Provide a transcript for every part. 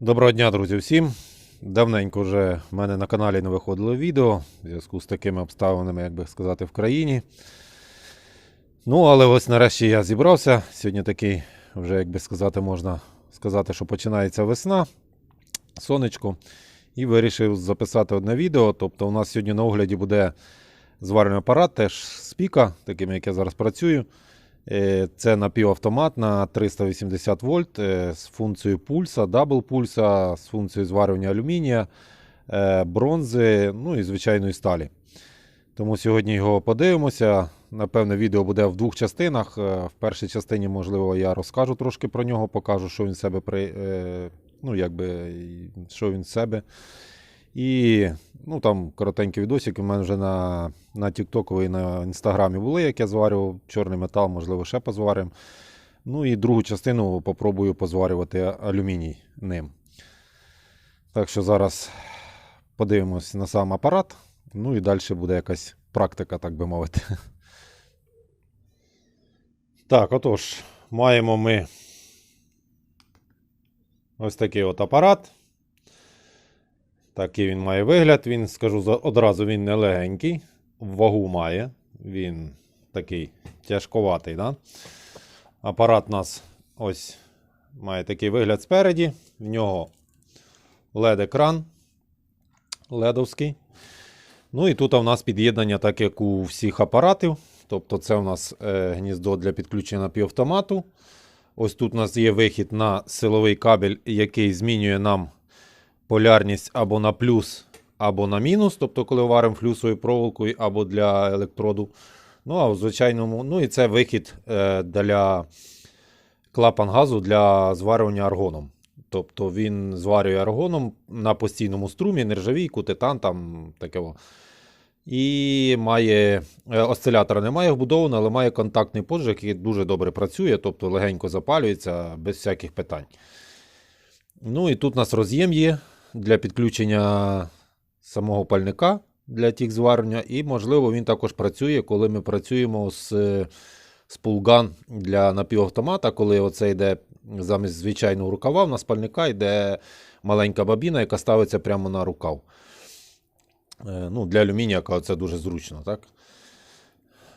Доброго дня, друзі, всім. Давненько вже в мене на каналі не виходило відео в зв'язку з такими обставинами, як би сказати, в країні. Ну, але ось нарешті я зібрався. Сьогодні такий, вже, як би сказати, можна сказати, що починається весна, сонечко. І вирішив записати одне відео. Тобто, у нас сьогодні на огляді буде зварювальний апарат, теж спіка, таким, як я зараз працюю. Е, Це напівавтомат на 380 вольт е, з функцією пульса, дабл пульса, з функцією зварювання алюмінія, е, бронзи, ну і звичайної сталі. Тому сьогодні його подивимося. Напевне, відео буде в двох частинах. В першій частині, можливо, я розкажу трошки про нього, покажу, що він себе при, ну, якби, що він себе. І ну, там коротенький відосик у мене вже на, на TikTok і на Інстаграмі були, як я зварював чорний метал, можливо, ще позваримо. Ну і другу частину попробую позварювати алюміній ним. Так що зараз подивимось на сам апарат. Ну і далі буде якась практика, так би мовити. Так, отож, маємо ми ось такий от апарат. Такий він має вигляд. Він, скажу одразу, він не легенький. Вагу має. Він такий тяжковатий. Да? Апарат у нас ось має такий вигляд спереді. В нього LED-екран ледовський. Ну і тут у нас під'єднання, так як у всіх апаратів. Тобто це у нас е, гніздо для підключення напівавтомату. Ось тут у нас є вихід на силовий кабель, який змінює нам полярність або на плюс, або на мінус. Тобто, коли варимо флюсовою проволокою або для електроду. Ну, а в звичайному, ну і це вихід е, для клапан газу для зварювання аргоном. Тобто він зварює аргоном на постійному струмі, нержавійку, титан, там таке. І має е, осцилятора немає вбудовано, але має контактний поджиг, який дуже добре працює, тобто легенько запалюється без всяких питань. Ну і тут у нас роз'єм є для підключення самого пальника для тих зварення. І, можливо, він також працює, коли ми працюємо з, з пулган для напівавтомата, коли оце йде замість звичайного рукава, в нас пальника йде маленька бабіна, яка ставиться прямо на рукав. Е, Ну, для алюмініяка це дуже зручно, так?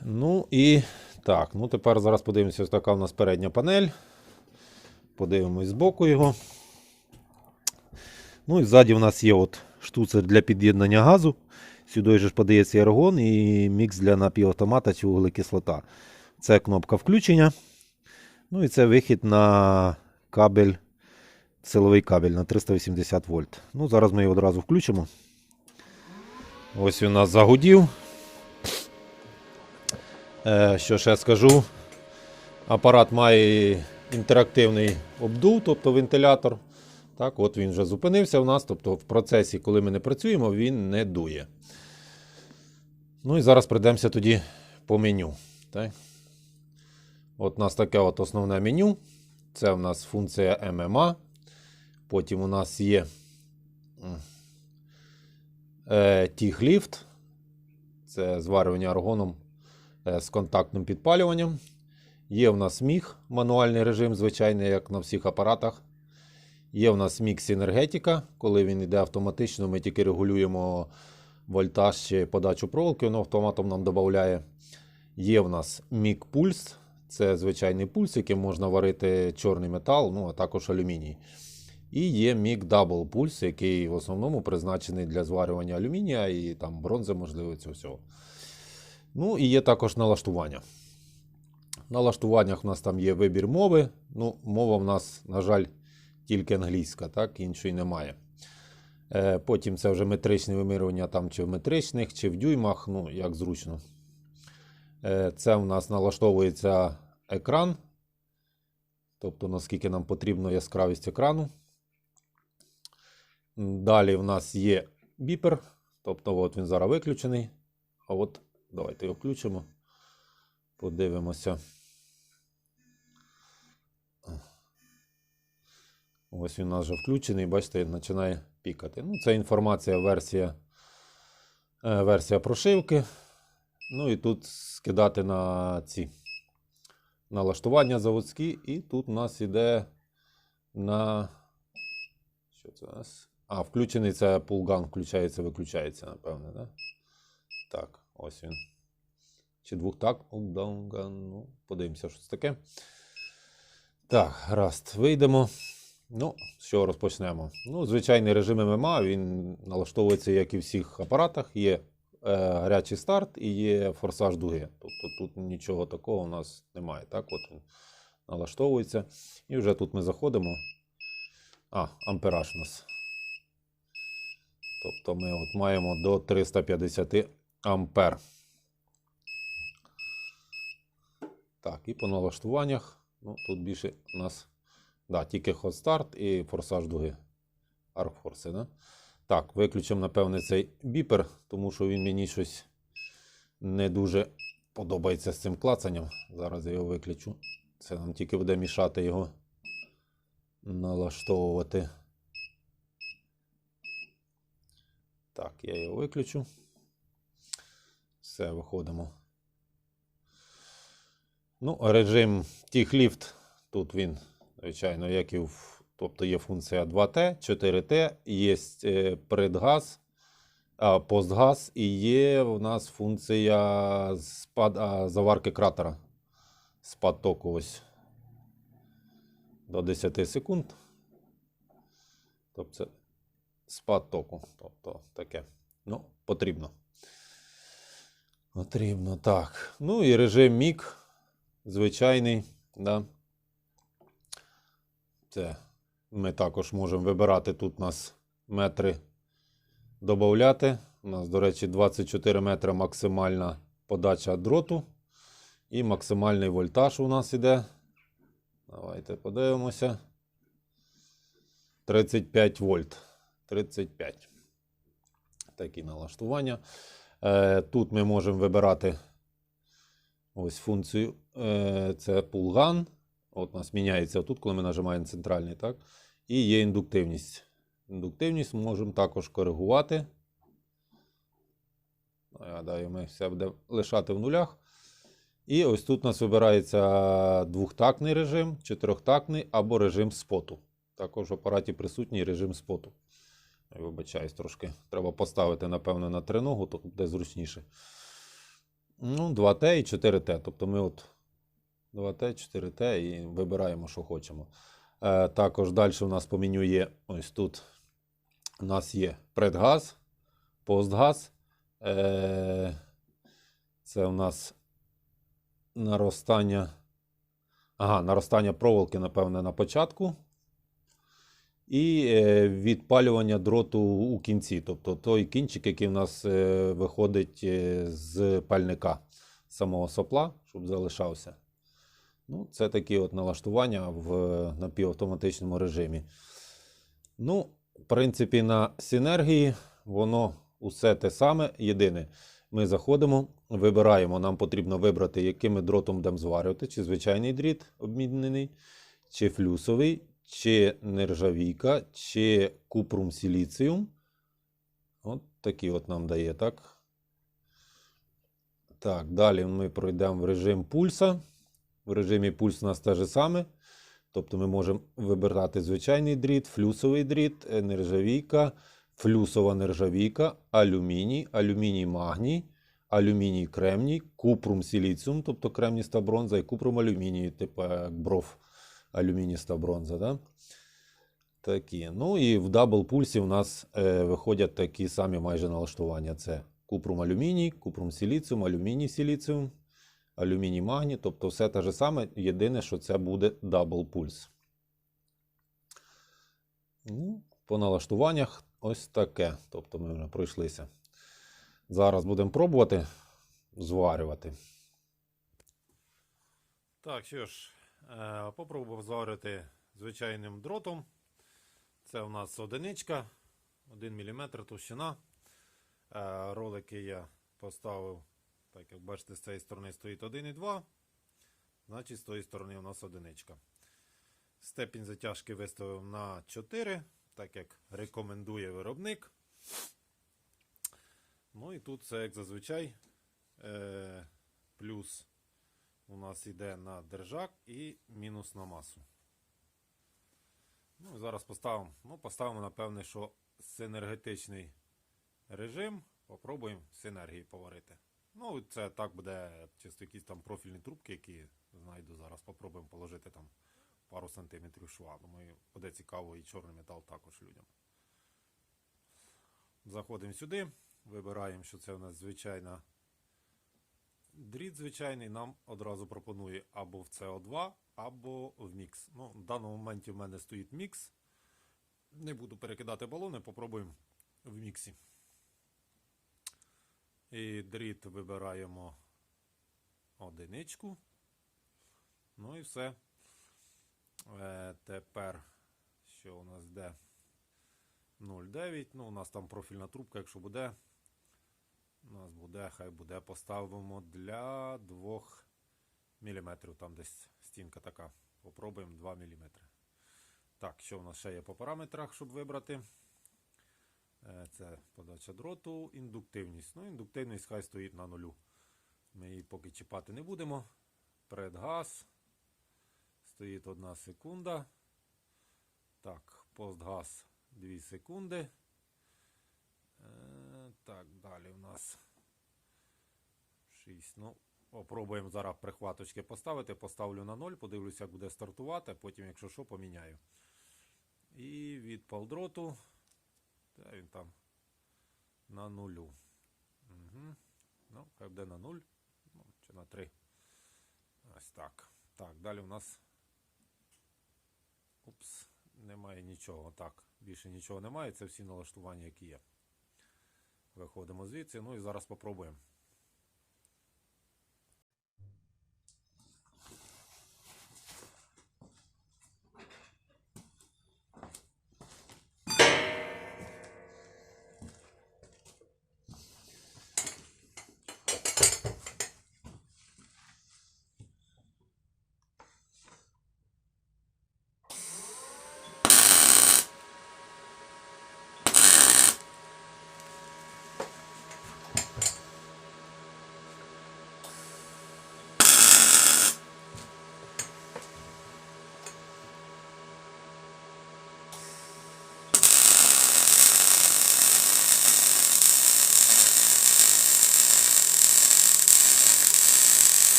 Ну і так, ну тепер зараз подивимося, ось така у нас передня панель. Подивимось збоку його. Ну і ззаді в нас є от штуцер для під'єднання газу. Сюди ж подається аргон і мікс для напівавтомата чи вуглекислота. Це кнопка включення. Ну і це вихід на кабель, силовий кабель на 380 вольт. Ну, зараз ми його одразу включимо. Ось у нас загудів. Е, що ще скажу? Апарат має інтерактивний обдув, тобто вентилятор. Так, от він вже зупинився у нас. Тобто в процесі, коли ми не працюємо, він не дує. Ну і зараз прийдемося тоді по меню. Так? От у нас таке от основне меню. Це у нас функція MMA. Потім у нас є е, тігліфт. Це зварювання аргоном е, з контактним підпалюванням. Є в нас міг, мануальний режим, звичайний, як на всіх апаратах. Є в нас мікс енергетика, коли він йде автоматично, ми тільки регулюємо вольтаж чи подачу проволоки, воно автоматом нам додає. Є в нас мік пульс, це звичайний пульс, яким можна варити чорний метал, ну а також алюміній. І є мік дабл пульс, який в основному призначений для зварювання алюмінія і там бронзи, можливо, цього всього. Ну і є також налаштування. В налаштуваннях у нас там є вибір мови. Ну, мова в нас, на жаль, тільки англійська, так, іншої немає. Е, Потім це вже метричне вимірювання там чи в метричних, чи в дюймах, ну, як зручно. Е, Це у нас налаштовується екран. Тобто, наскільки нам потрібна яскравість екрану. Далі в нас є біпер. Тобто, от він зараз виключений. А от давайте його включимо. Подивимося. Ось він у нас вже включений, бачите, починає пікати. Ну, це інформація, версія, е, версія прошивки. Ну і тут скидати на ці налаштування заводські. І тут у нас іде на. Що це у нас? А, включений це пулган, включається, виключається, напевне, да? Так, ось він. Чи двохтак? Пулган, ну, подивимося, що це таке. Так, гаразд, вийдемо. Ну, з чого розпочнемо? Ну, звичайний режим ММА, він налаштовується, як і в всіх апаратах. Є е, гарячий старт і є форсаж дуги. Тобто тут нічого такого у нас немає. Так, от він налаштовується. І вже тут ми заходимо. А, ампераж у нас. Тобто ми от маємо до 350 ампер. Так, і по налаштуваннях. Ну, тут більше у нас да, тільки ход старт і форсаж дуги. Аркфорси, да? Так, виключимо, напевне, цей біпер, тому що він мені щось не дуже подобається з цим клацанням. Зараз я його виключу. Це нам тільки буде мішати його налаштовувати. Так, я його виключу. Все, виходимо. Ну, режим тіхліфт. Тут він, звичайно, як і в. Тобто є функція 2T, 4T, є е, предгаз, постгаз і є у нас функція спад, заварки кратера. Спад току ось до 10 секунд. Тобто спад току. Тобто таке. Ну, потрібно. Потрібно, так. Ну і режим мік. Звичайний. Да. Це ми також можемо вибирати тут у нас метри додати. У нас, до речі, 24 метри максимальна подача дроту. І максимальний вольтаж у нас іде. Давайте подивимося. 35 вольт. 35. Такі налаштування. Е, Тут ми можемо вибирати ось функцію. Е, Це пулган. От у нас міняється тут, коли ми нажимаємо центральний, так? І є індуктивність. Індуктивність можемо також коригувати. Ну, Я гадаю, ми все буде лишати в нулях. І ось тут у нас вибирається двохтактний режим, чотирьохтактний або режим споту. Також в апараті присутній режим споту. Я Вибачаюсь, трошки. Треба поставити, напевно, на триногу, то буде зручніше. Ну, 2Т і 4Т. Тобто ми от 2Т, 4Т і вибираємо, що хочемо. Е, також далі у нас по меню є ось тут. У нас є предгаз, постгаз. Е, це у нас наростання. Ага, наростання проволоки, напевне, на початку. І е, відпалювання дроту у кінці. Тобто той кінчик, який в нас виходить з пальника самого сопла, щоб залишався. Ну, це такі от налаштування в напівавтоматичному режимі. Ну, в принципі, на синергії воно усе те саме. Єдине, ми заходимо, вибираємо, нам потрібно вибрати, яким ми дротом будемо зварювати, чи звичайний дріт обмінений, чи флюсовий, чи нержавійка, чи купрум сіліціум. От такі от нам дає, так? Так, далі ми пройдемо в режим пульса. В режимі пульс у нас те же саме. Тобто ми можемо вибирати звичайний дріт, флюсовий дріт, нержавійка, флюсова нержавійка, алюміній, алюміній магній, алюміній кремній, купрум сіліціум, тобто кремніста бронза, і купрум алюміній, типу бров алюмініста бронза. Да? Такі. Ну і в дабл пульсі у нас е, виходять такі самі майже налаштування. Це купрум алюміній, купрум сіліціум, алюміній сіліціум, алюміній магній, тобто все те ж саме. Єдине, що це буде дабл пульс. Ну, по налаштуваннях ось таке. Тобто ми вже пройшлися. Зараз будемо пробувати зварювати. Так, що ж, е, попробував зварити звичайним дротом. Це у нас одиничка, 1 мм товщина. Е, Ролики я поставив, так як бачите, з цієї сторони стоїть 1,2. Значить, з тої сторони у нас одиничка. Степінь затяжки виставив на 4, так як рекомендує виробник. Ну і тут це як зазвичай. Е, плюс у нас йде на держак і мінус на масу. Ну, Зараз поставимо. Ну, поставимо, напевне, що синергетичний режим. Попробуємо синергії поварити. Ну, це так буде чисто якісь там профільні трубки, які знайду зараз. Попробуємо положити там пару сантиметрів шва. Думаю, буде цікаво і чорний метал також людям. Заходимо сюди, вибираємо, що це у нас звичайна дріт звичайний. Нам одразу пропонує або в CO2, або в мікс. Ну, в даному моменті в мене стоїть мікс. Не буду перекидати балони, попробуємо в міксі. І дріт вибираємо одиничку. Ну і все. Е, тепер, що у нас де? 0,9. Ну, у нас там профільна трубка, якщо буде. У нас буде, хай буде, поставимо для 2 мм. Там десь стінка така. Попробуємо 2 мм. Так, що у нас ще є по параметрах, щоб вибрати? Е, Це подача дроту, індуктивність. Ну, індуктивність хай стоїть на нулю. Ми її поки чіпати не будемо. Предгаз. Стоїть 1 секунда. Так, постгаз 2 секунди. Е, Так, далі у нас 6. Ну, попробуємо зараз прихваточки поставити. Поставлю на 0, подивлюся, як буде стартувати, потім, якщо що, поміняю. І від палдроту. Та він там на нулю. Угу. Ну, хай буде на нуль, Ну, чи на 3. Ось так. Так, далі у нас. Упс, немає нічого. Так, більше нічого немає. Це всі налаштування, які є. Виходимо звідси. Ну і зараз попробуємо.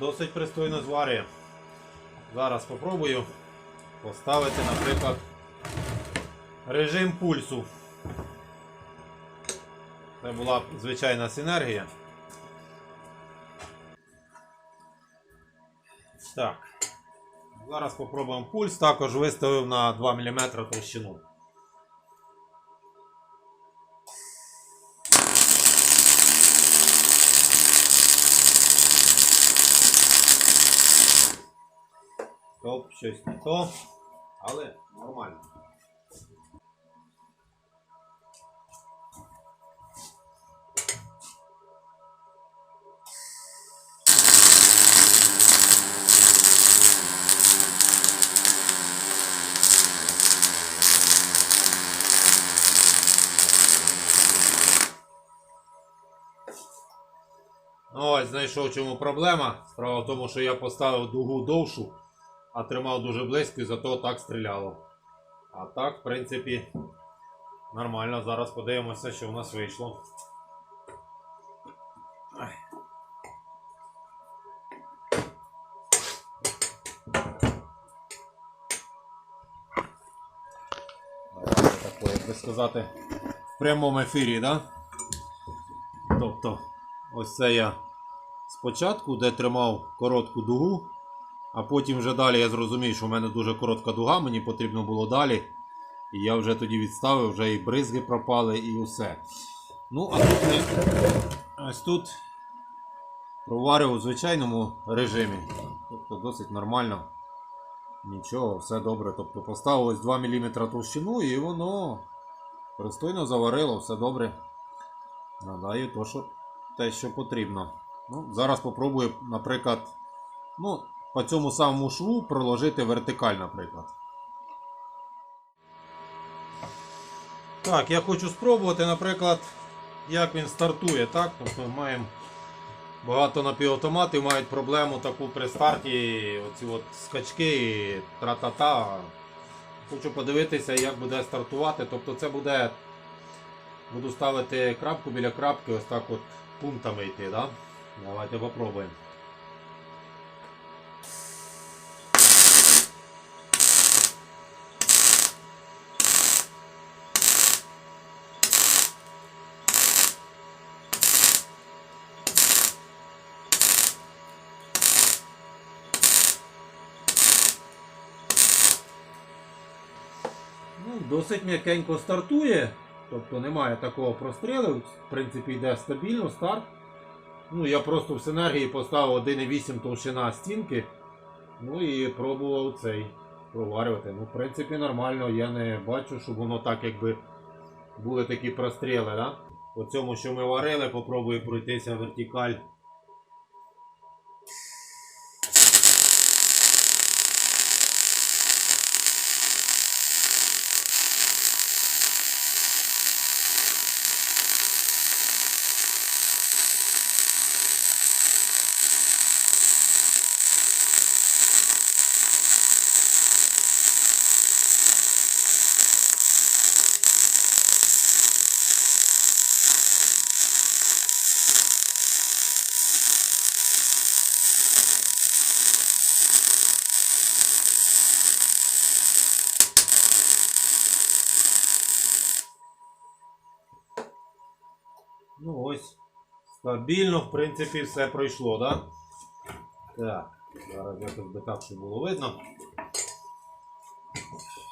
Ну, Досить пристойно зварює. Зараз спробую поставити, наприклад, режим пульсу. Це була б звичайна синергія. Так. Зараз спробуємо пульс. Також виставив на 2 мм товщину. Топ, щось не то, але нормально. Ну, ось знайшов чому проблема. Справа в тому, що я поставив дугу довшу, а тримав дуже близько і зато так стріляло. А так, в принципі, нормально. Зараз подивимося, що в нас вийшло. Таке, як би сказати, в прямому ефірі, да? Тобто, ось це я спочатку, де тримав коротку дугу, а потім вже далі я зрозумів, що в мене дуже коротка дуга, мені потрібно було далі. І я вже тоді відставив, вже і бризги пропали, і усе. Ну, а тут ми ось тут проварив у звичайному режимі. Тобто досить нормально. Нічого, все добре. Тобто поставив ось 2 мм товщину і воно пристойно заварило, все добре. Надаю то, що, те, що потрібно. Ну, зараз попробую, наприклад, ну, по цьому самому шву проложити вертикаль, наприклад. Так, я хочу спробувати, наприклад, як він стартує, так? Тобто маємо багато напівавтоматів мають проблему таку при старті, оці от скачки, тра-та-та. Хочу подивитися, як буде стартувати. Тобто це буде. Буду ставити крапку біля крапки, ось так от пунктами йти, да? Давайте попробуємо. Досить м'якенько стартує, тобто немає такого прострілу, в принципі йде стабільно старт. Ну, я просто в синергії поставив 1,8 товщина стінки. Ну і пробував цей проварювати. Ну, в принципі, нормально, я не бачу, щоб воно так якби були такі простріли. Да? По цьому, що ми варили, попробую пройтися вертикаль. Ну ось. Стабільно, в принципі, все пройшло, да? Так, зараз якось би так, щоб було видно.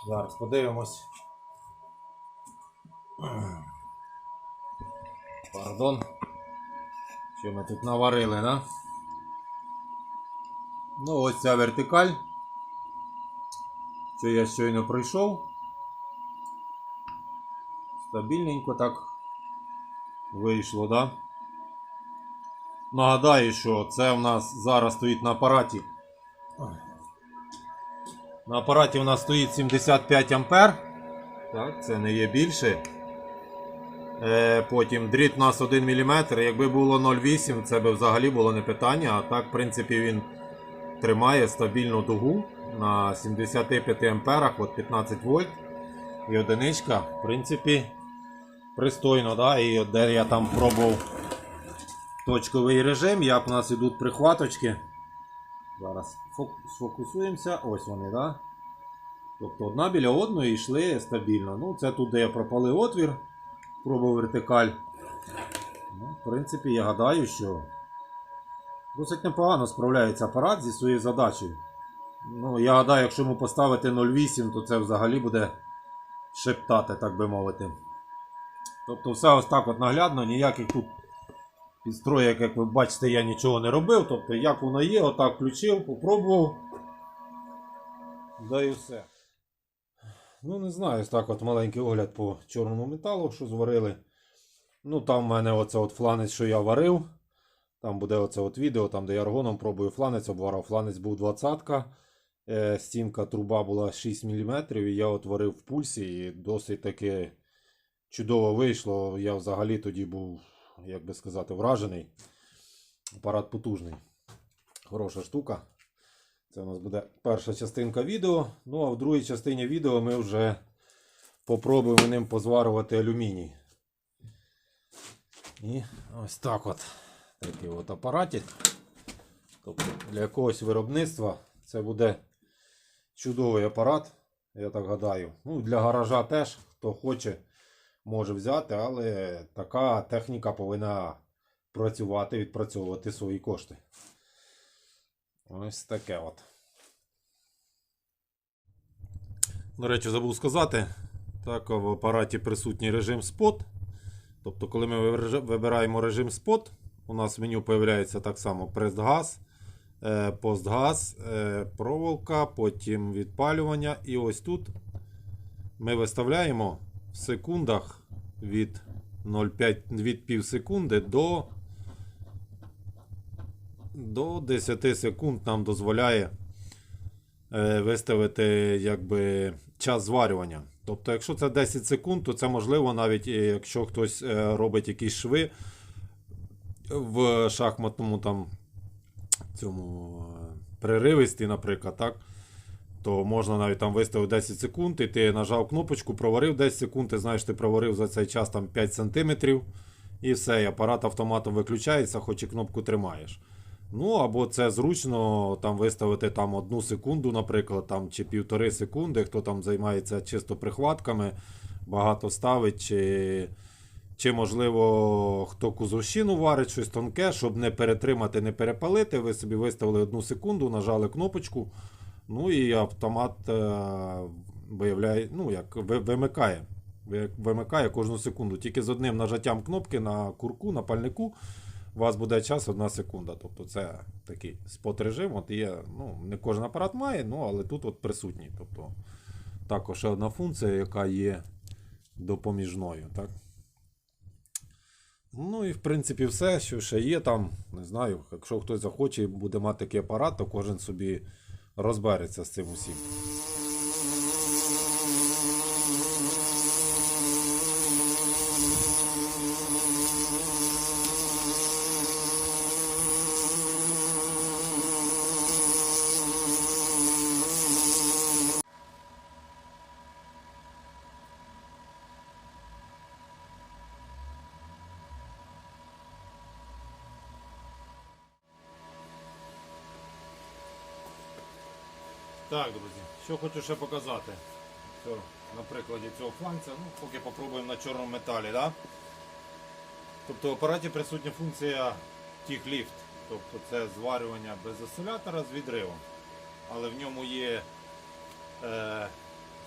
Зараз подивимось. Пардон. Що ми тут наварили, да? Ну, ось ця вертикаль. Що я щойно пройшов. Стабільненько так вийшло, да? Нагадаю, що це в нас зараз стоїть на апараті. На апараті у нас стоїть 75 ампер. Так, це не є більше. Е, потім дріт у нас 1 мм. Якби було 0,8, це би взагалі було не питання. А так, в принципі, він тримає стабільну дугу на 75 амперах, от 15 вольт. І одиничка, в принципі, пристойно, да? І де я там пробував точковий режим, як у нас йдуть прихваточки. Зараз сфокусуємося. Ось вони, да? Тобто одна біля одної йшли стабільно. Ну, це тут, де я пропалив отвір, пробував вертикаль. Ну, в принципі, я гадаю, що досить непогано справляється апарат зі своєю задачею. Ну, я гадаю, якщо йому поставити 0,8, то це взагалі буде шептати, так би мовити. Тобто все ось так от наглядно, ніяких тут підстроєк, як ви бачите, я нічого не робив. Тобто, як воно є, отак включив, попробував. Да і все. Ну, не знаю, так от маленький огляд по чорному металу, що зварили. Ну, там в мене оце от фланець, що я варив. Там буде оце от відео, там де я аргоном пробую фланець, обварав. Фланець був 20-ка. Е, стінка труба була 6 мм, і я от варив в пульсі, і досить таки чудово вийшло. Я взагалі тоді був, як би сказати, вражений. Апарат потужний. Хороша штука. Це у нас буде перша частинка відео. Ну а в другій частині відео ми вже попробуємо ним позварювати алюміній. І ось так от. Такий от апаратик. Тобто для якогось виробництва це буде чудовий апарат, я так гадаю. Ну, для гаража теж, хто хоче, може взяти, але така техніка повинна працювати, відпрацьовувати свої кошти. Ось таке от. До речі, забув сказати, так в апараті присутній режим спот. Тобто, коли ми вибираємо режим спот, у нас в меню появляється так само прес-газ, е, постгаз, е, проволока, потім відпалювання. І ось тут ми виставляємо в секундах від 0,5 від пів секунди до, до 10 секунд нам дозволяє е, виставити якби, час зварювання. Тобто, якщо це 10 секунд, то це можливо навіть е, якщо хтось е, робить якісь шви в шахматному там цьому е, преривисті, наприклад, так? То можна навіть там виставити 10 секунд, і ти нажав кнопочку, проварив 10 секунд, ти знаєш, ти проварив за цей час там 5 сантиметрів, і все, і апарат автоматом виключається, хоч і кнопку тримаєш. Ну, або це зручно там виставити там одну секунду, наприклад, там, чи півтори секунди, хто там займається чисто прихватками, багато ставить, чи, чи можливо, хто кузовщину варить, щось тонке, щоб не перетримати, не перепалити. Ви собі виставили одну секунду, нажали кнопочку, ну і автомат е, виявляє, ну, як вимикає. Вимикає кожну секунду. Тільки з одним нажаттям кнопки на курку, на пальнику у вас буде час одна секунда. Тобто це такий спот режим. От є, ну, не кожен апарат має, ну, але тут от присутній. Тобто також ще одна функція, яка є допоміжною. Так? Ну і в принципі все, що ще є там, не знаю, якщо хтось захоче і буде мати такий апарат, то кожен собі розбереться з цим усім. Так, друзі, що хочу ще показати. Все, на прикладі цього фланця, ну, поки попробуємо на чорному металі. Да? Тобто в апараті присутня функція тіхліфт. Тобто це зварювання без осцилятора з відривом. Але в ньому є е,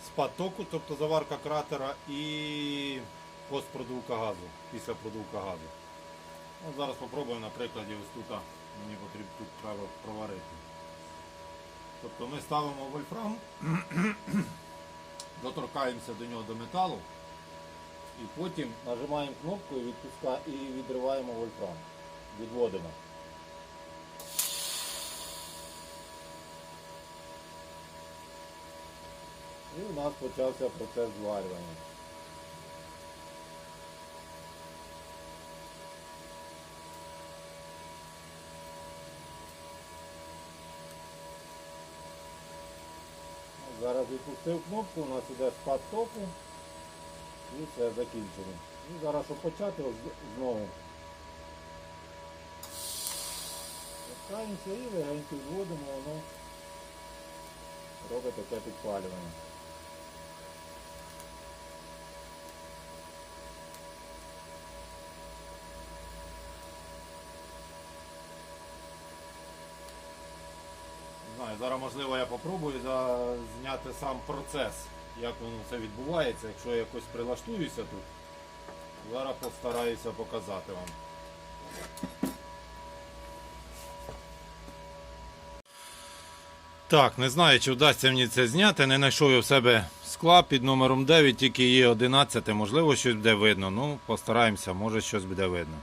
спад току, тобто заварка кратера і постпродувка газу, після продувка газу. Ну, зараз спробуємо на прикладі ось тут. Мені потрібно тут треба проварити. Тобто ми ставимо вольфрам, доторкаємося до нього до металу і потім нажимаємо кнопку і, і відриваємо вольфрам. Відводимо. І у нас почався процес зварювання. Зараз відпустив кнопку, у нас іде спад току і все закінчено. І зараз щоб почати знову. Пускаємося і легенько зводимо, воно робить таке підпалювання. Знаю, зараз можливо я попробую зняти сам процес, як воно це відбувається, якщо я якось прилаштуюся тут. Зараз постараюся показати вам. Так, не знаю, чи вдасться мені це зняти. Не знайшов я в себе скла під номером 9, тільки є 11, можливо, щось буде видно. Ну, постараємося, може щось буде видно.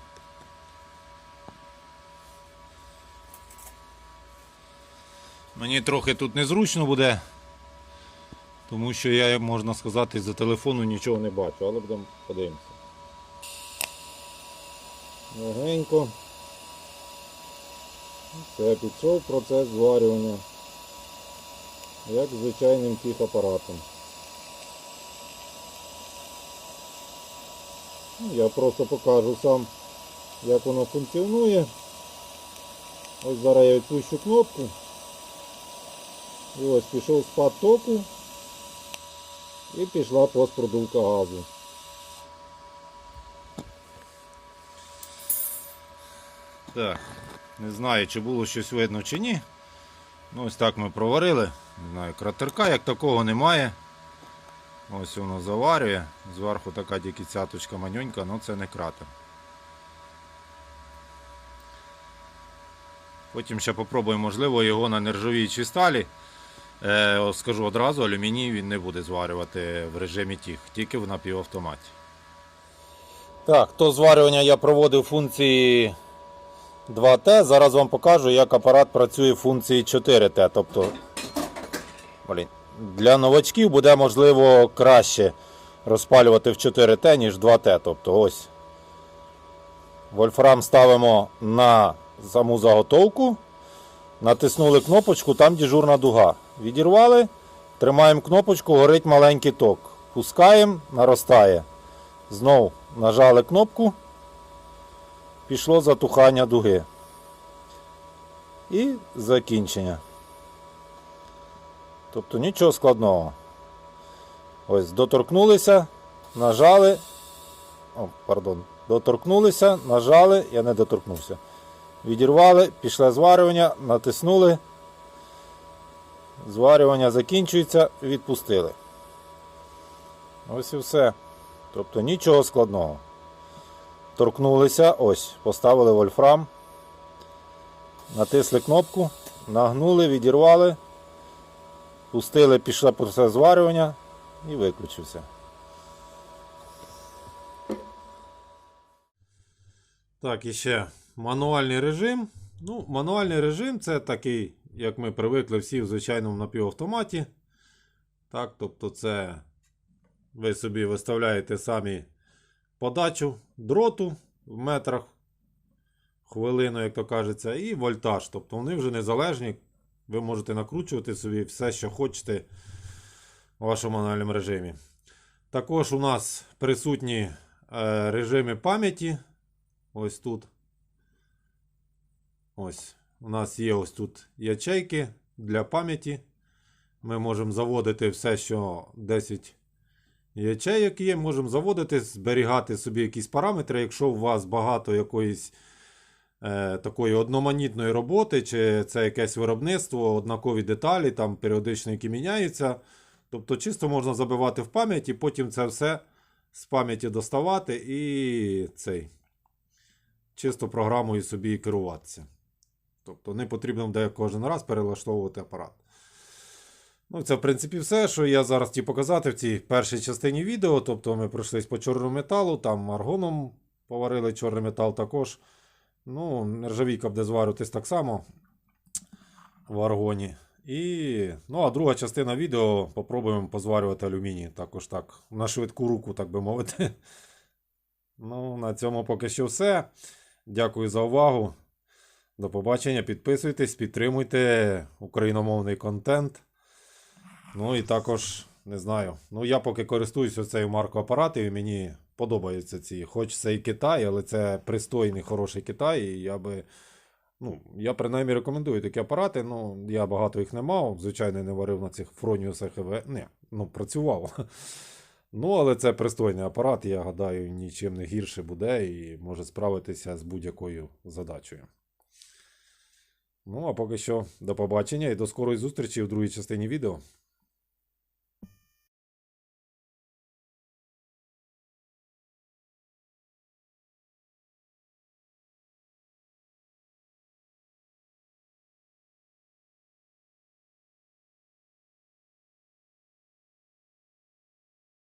Мені трохи тут незручно буде, тому що я, можна сказати, за телефону нічого не бачу, але будемо подивимося. Легенько. Все, пішов процес зварювання. Як звичайним апаратом. Я просто покажу сам, як воно функціонує. Ось зараз я відпущу кнопку. І ось пішов спад току і пішла постпродувка газу. Так, не знаю, чи було щось видно чи ні. Ну, ось так ми проварили. Не знаю, кратерка як такого немає. Ось воно заварює. Зверху така тільки цяточка манюнька, але це не кратер. Потім ще попробуємо, можливо, його на нержавіючій сталі. Е, скажу одразу, алюміній він не буде зварювати в режимі тіг, тільки в напівавтоматі. Так, то зварювання я проводив функції 2Т. Зараз вам покажу, як апарат працює в функції 4Т. Тобто, для новачків буде можливо краще розпалювати в 4Т, ніж 2Т. Тобто ось вольфрам ставимо на саму заготовку. Натиснули кнопочку, там дежурна дуга. Відірвали, тримаємо кнопочку, горить маленький ток. Пускаємо, наростає. Знов нажали кнопку, пішло затухання дуги. І закінчення. Тобто нічого складного. Ось, доторкнулися, нажали. О, пардон. Доторкнулися, нажали, я не доторкнувся. Відірвали, пішле зварювання, натиснули. Зварювання закінчується, відпустили. Ось і все. Тобто нічого складного. Торкнулися, ось, поставили вольфрам, натисли кнопку, нагнули, відірвали, пустили, пішло процес зварювання і виключився. Так, і ще мануальний режим. Ну, мануальний режим це такий, як ми привикли всі в звичайному напівавтоматі. Так, тобто це ви собі виставляєте самі подачу дроту в метрах хвилину, як то кажеться, і вольтаж. Тобто вони вже незалежні. Ви можете накручувати собі все, що хочете в вашому мануальному режимі. Також у нас присутні е, режими пам'яті. Ось тут. Ось. У нас є ось тут ячейки для пам'яті. Ми можемо заводити все, що 10 ячейок є. Можемо заводити, зберігати собі якісь параметри. Якщо у вас багато якоїсь е, такої одноманітної роботи, чи це якесь виробництво, однакові деталі, там періодично які міняються. Тобто чисто можна забивати в пам'ять і потім це все з пам'яті доставати і цей чисто програмою собі керуватися. Тобто не потрібно буде кожен раз перелаштовувати апарат. Ну, це, в принципі, все, що я зараз хотів показати в цій першій частині відео. Тобто ми пройшлись по чорному металу, там аргоном поварили чорний метал також. Ну, нержавійка буде зварюватись так само в аргоні. І, ну, а друга частина відео попробуємо позварювати алюміній. Також так, на швидку руку, так би мовити. Ну, на цьому поки що все. Дякую за увагу. До побачення. Підписуйтесь, підтримуйте україномовний контент. Ну і також, не знаю. Ну, я поки користуюся цією маркою апаратів, і мені подобаються ці. Хоч це і Китай, але це пристойний, хороший Китай. І я би. Ну, я принаймні рекомендую такі апарати. Ну, я багато їх не мав. Звичайно, не варив на цих Фроніусах і В. Не, ну, працював. Ну, але це пристойний апарат, я гадаю, нічим не гірше буде і може справитися з будь-якою задачею. Ну, а поки що до побачення і до скорої зустрічі в другій частині відео.